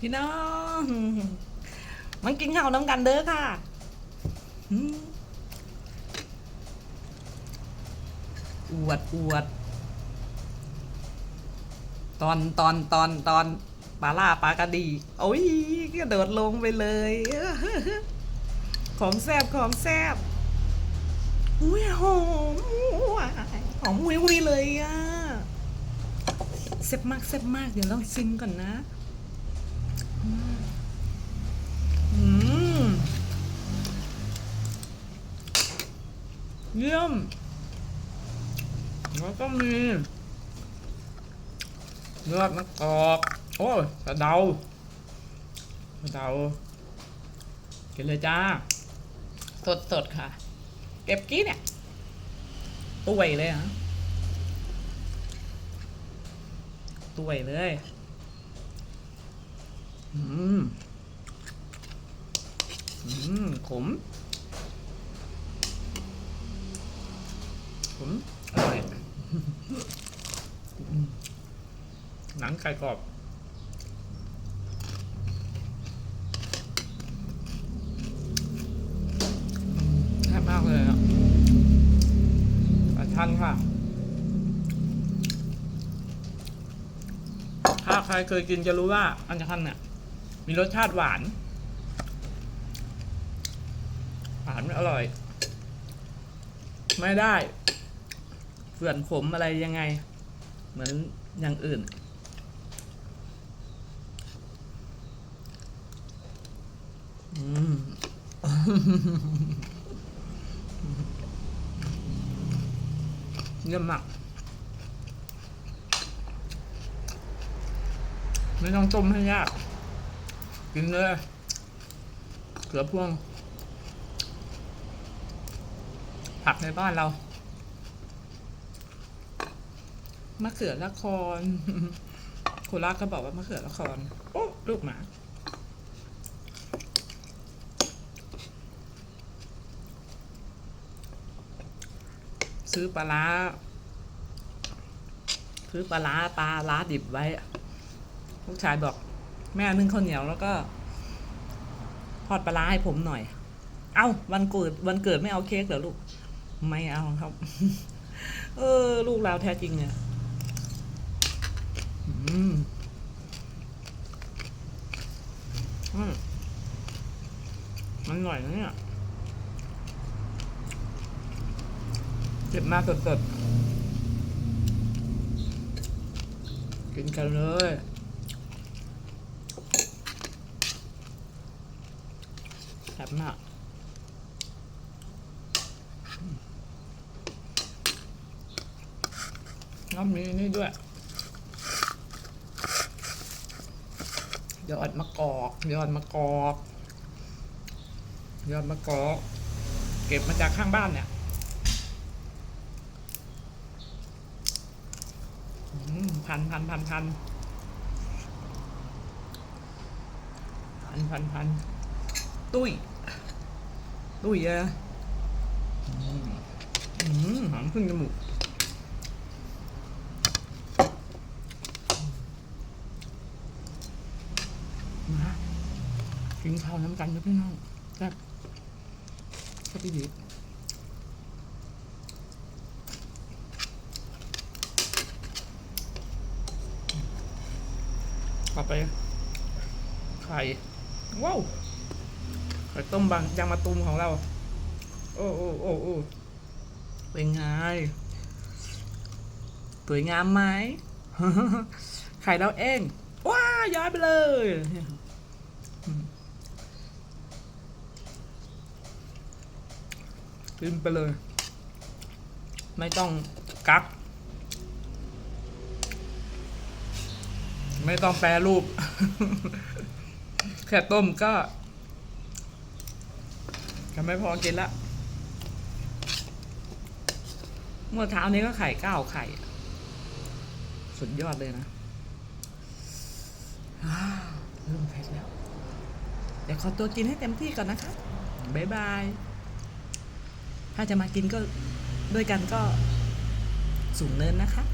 พี่น้องมันกินข้าวน้ำกันเด้อค่ะอวดอวด ตอนตอนตอนตอนปลาล่าปลากระดีโอ้ยกระโดดลงไปเลย ของแซบของแซบอุ้ยหอมหอมวุ้ยวุ้ยเลยอะแซ่บมากแซ่บมากเดี๋ยวลองชิมก่อนนะ เยี่ยม แล้วก็มีเลือดมะกอกโอ้ยสะเดาสะเดากินเลยจ้า สดสดๆค่ะ เก็บกี้เนี่ยตุยเลยฮะตุยเลยอืม อืม ขม ขม อร่อยหนังไก่กรอบแซ่บมากเลยอะปลาชันค่ะ ถ้าใครเคยกินจะรู้ว่าอันชันเนี่ยมีรสชาติหวานหวานอร่อย ไม่ได้ เฟื่อนขมอะไรยังไง เหมือนอย่างอื่น อืมเยี่ยมมากไม่ต้องต้มให้ยาก กินเลยเกลือพวง ผักในบ้านเรา มะเขือละครโคราชก็บอกว่ามะเขือละครโอ้ลูกหมาซื้อปลาร้าซื้อปลาร้าปลาร้าดิบไว้ ลูกชายบอก แม่นึ่งข้าวเหนียวแล้วก็ทอดปลาร้าให้ผมหน่อย เอ้าวันเกิดวันเกิดไม่เอาเค้กเหรอลูก ไม่เอาครับ เออ ลูกเราแท้จริงเนี่ย อืมอืมมันอร่อยนะเนี่ยเจ็บมากสดๆกินกันเลยแซ่บมากแล้วมีนี่ด้วย ยอดมะกอก ยอดมะกอก ยอดมะกอก เก็บมาจากข้างบ้านเนี่ยพันพันพันพันพันพันพันตุ้ย ตุ้ยอะอืมอืมหอมขึ้นจมูก มา กินข้าวน้ำกันนะพี่น้องแซ่บแซ่บดีต่อไป ไข่ ว้าวไข่ต้มบางยางมาตุมของเรา โอ้โอ้โอ้โอ้เป็นไงสวยงามไหม ไข่เราเอง ว้าย้ายไปเลยอืม กินไปเลย ไม่ต้องกัก ไม่ต้องแปรรูป แค่ต้มก็ก็ไม่พอกินละ เมื่อเช้านี้ก็ไข่เก้าไข่ สุดยอดเลยนะอ่าเริ่มเผ็ดแล้ว เดี๋ยวขอตัวกินให้เต็มที่ก่อนนะคะ บ๊ายบาย ถ้าจะมากินก็ด้วยกันก็สูงเนินนะคะ